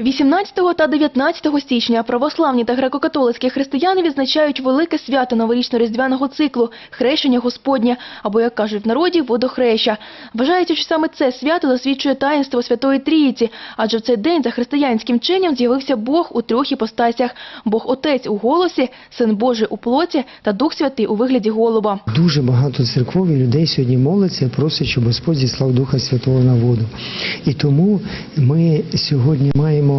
18 та 19 січня православні та греко-католицькі християни відзначають велике свято новорічно-різдвяного циклу – хрещення Господнє, або, як кажуть в народі, водохреща. Вважається, що саме це свято засвідчує таїнство Святої Трійці, адже в цей день за християнським чином з'явився Бог у трьох іпостасях – Бог Отець у голосі, Син Божий у плоті та Дух Святий у вигляді голуба. Дуже багато церков людей сьогодні молиться, і просить, щоб Господь зіслав Духа Святого на воду. І тому ми сьогодні маємо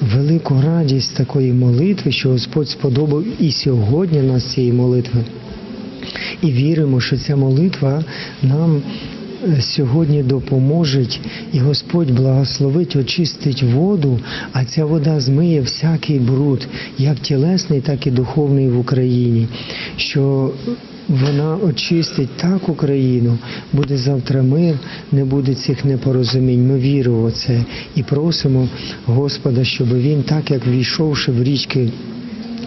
велику радість такої молитви, що Господь сподобав і сьогодні нас цієї молитви. І віримо, що ця молитва нам е, сьогодні допоможе, і Господь благословить, очистить воду, а ця вода змиє всякий бруд, як тілесний, так і духовний в Україні. Що вона очистить так Україну, буде завтра мир, не буде цих непорозумінь. Ми віримо в це і просимо Господа, щоб він, так як війшовши в річки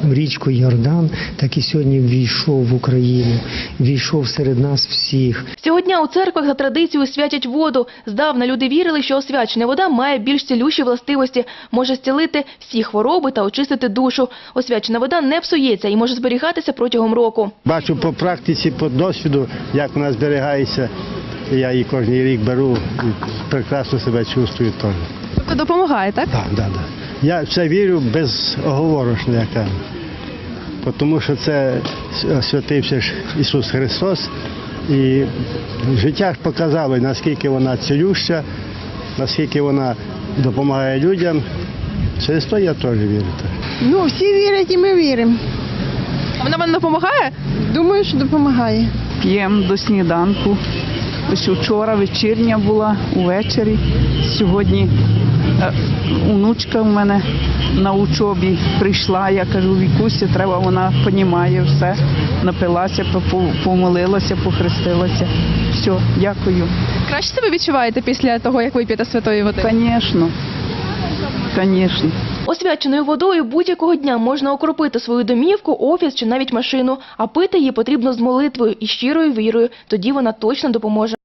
річку Йордан, так і сьогодні війшов в Україну, війшов серед нас всіх. Цього дня у церквах за традицією святять воду. Здавна люди вірили, що освячена вода має більш цілющі властивості, може зцілити всі хвороби та очистити душу. Освячена вода не псується і може зберігатися протягом року. Бачу по практиці, по досвіду, як вона зберігається. Я її кожен рік беру і прекрасно себе чувствую теж. Тобто допомагає, так? Так, так, так. Я в це вірю безоговорочно, я кажу. Тому що це святився ж Ісус Христос. І життя ж показало, наскільки вона цілюща, наскільки вона допомагає людям. Через то я теж вірю. так. Ну, всі вірять і ми віримо. Вона вам допомагає? Думаю, що допомагає. П'ємо до сніданку. Ось вчора вечірня була увечері. Сьогодні е, онучка в мене на учобі прийшла. Я кажу, Вікусі, треба, вона понімає все. Напилася, помолилася, похрестилася. Все, дякую. Краще себе відчуваєте після того, як вип'єте святої води? Звісно. Звісно. Освяченою водою будь-якого дня можна окропити свою домівку, офіс чи навіть машину, а пити її потрібно з молитвою і щирою вірою. Тоді вона точно допоможе.